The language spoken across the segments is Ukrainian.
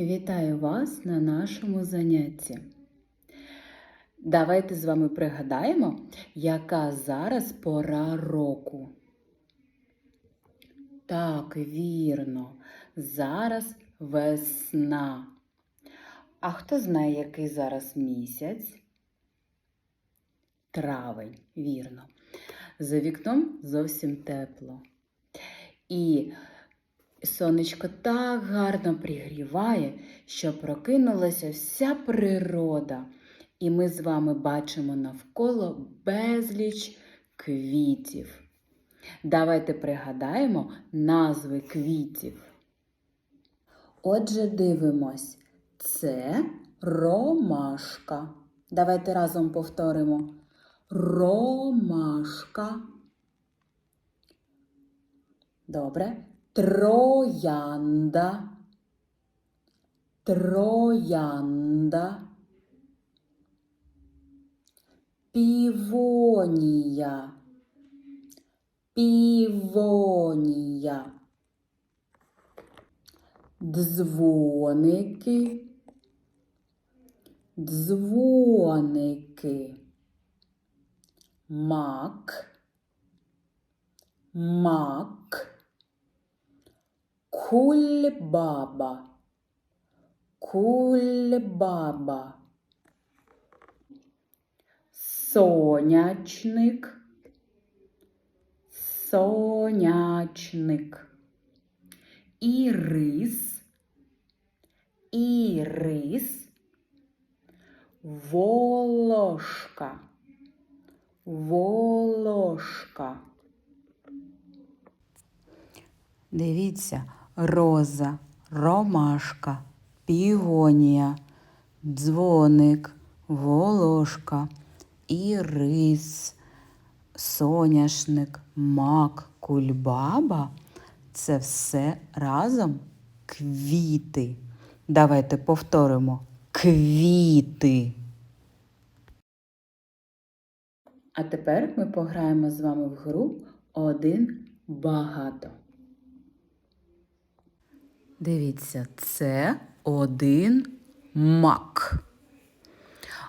Вітаю вас на нашому занятті. Давайте з вами пригадаємо, яка зараз пора року. Так, вірно, зараз весна. А хто знає, який зараз місяць? Травень, вірно. За вікном зовсім тепло. І сонечко так гарно пригріває, що прокинулася вся природа. І ми з вами бачимо навколо безліч квітів. Давайте пригадаємо назви квітів. Отже, дивимось. Це ромашка. Давайте разом повторимо. Ромашка. Добре. Троянда. Троянда. Півонія. Півонія. Дзвоники. Дзвоники. Мак. Мак. Кульбаба. Кульбаба. Сонячник. Сонячник. Ірис. Ірис. Волошка. Волошка. Дивіться, роза, ромашка, пігонія, дзвоник, волошка, ірис, соняшник, мак, кульбаба це все разом квіти. Давайте повторимо квіти. А тепер ми пограємо з вами в гру один багато. Дивіться, це один мак.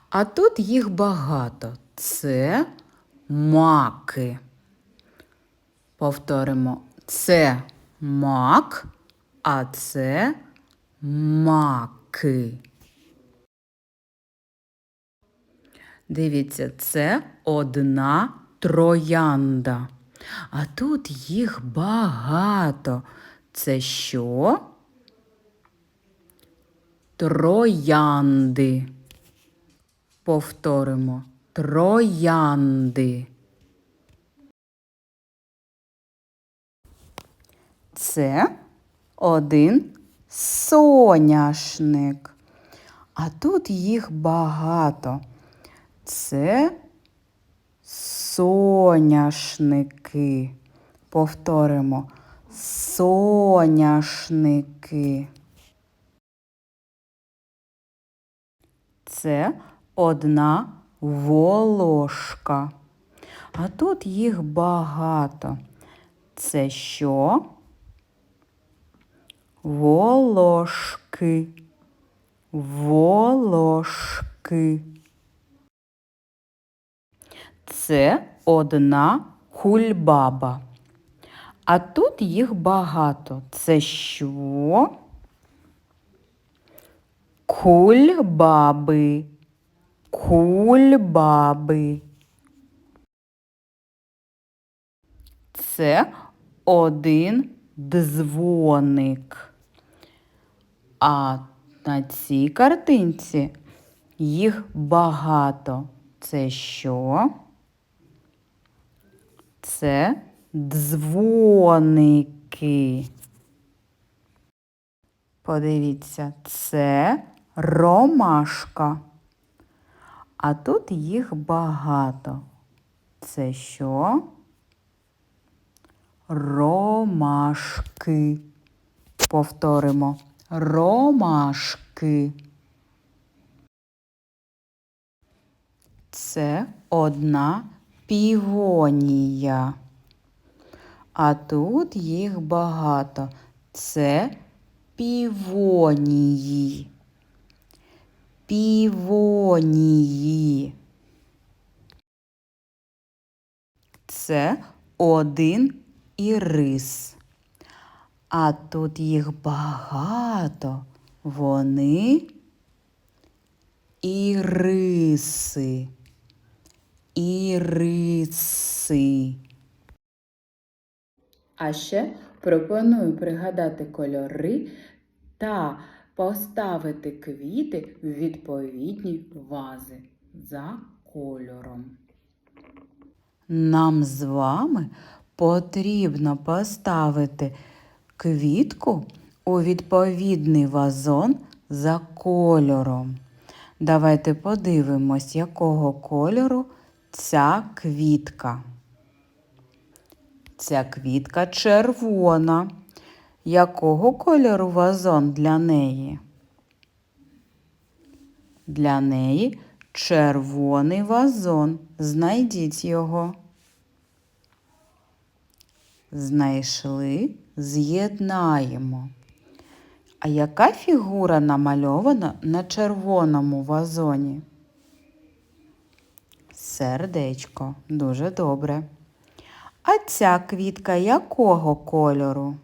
А тут їх багато. Це маки. Повторимо, це мак, а це маки. Дивіться, це одна троянда. А тут їх багато. Це що? Троянди. Повторимо троянди. Це один соняшник. А тут їх багато. Це соняшники. Повторимо соняшники. Це одна волошка. А тут їх багато. Це що? Волошки. Волошки. Це одна кульбаба. А тут їх багато. Це що? Кульбаби. Кульбаби. Це один дзвоник. А на цій картинці їх багато. Це що? Це дзвоники. Подивіться, це ромашка. А тут їх багато. Це що? Ромашки. Повторимо. Ромашки. Це одна півонія. А тут їх багато. Це півонії. Півонії. Це один ірис. А тут їх багато. Вони іриси. Іриси. А ще пропоную пригадати кольори та поставити квіти в відповідні вази за кольором. Нам з вами потрібно поставити квітку у відповідний вазон за кольором. Давайте подивимось, якого кольору ця квітка. Ця квітка червона. Якого кольору вазон для неї? Для неї червоний вазон. Знайдіть його. Знайшли, з'єднаємо. А яка фігура намальована на червоному вазоні? Сердечко. Дуже добре. А ця квітка якого кольору?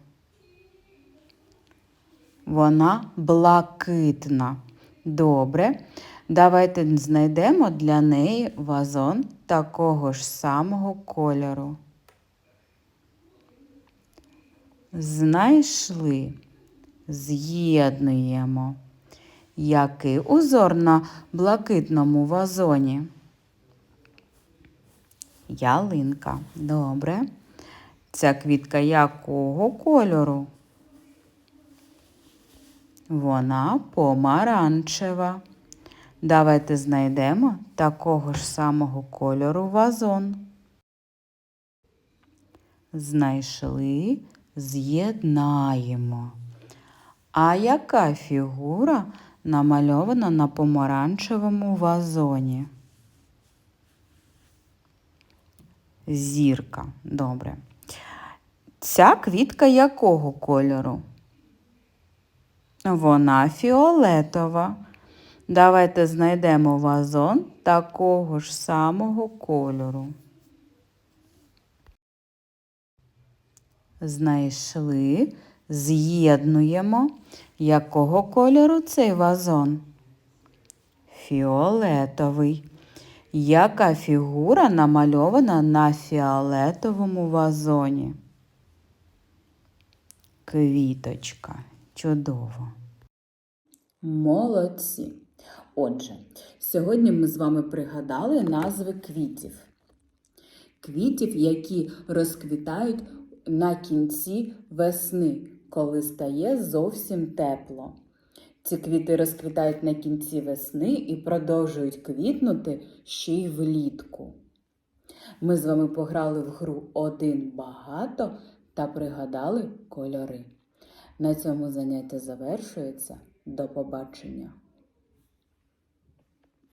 Вона блакитна. Добре. Давайте знайдемо для неї вазон такого ж самого кольору. Знайшли. З'єднуємо. Який узор на блакитному вазоні? Ялинка. Добре. Ця квітка якого кольору? Вона помаранчева. Давайте знайдемо такого ж самого кольору вазон. Знайшли, з'єднаємо. А яка фігура намальована на помаранчевому вазоні? Зірка. Добре. Ця квітка якого кольору? Вона фіолетова. Давайте знайдемо вазон такого ж самого кольору. Знайшли, з'єднуємо. Якого кольору цей вазон? Фіолетовий. Яка фігура намальована на фіолетовому вазоні? Квіточка. Чудово. Молодці. Отже, сьогодні ми з вами пригадали назви квітів. Квітів, які розквітають на кінці весни, коли стає зовсім тепло. Ці квіти розквітають на кінці весни і продовжують квітнути ще й влітку. Ми з вами пограли в гру один багато та пригадали кольори. На цьому заняття завершується. Do pobaczenia.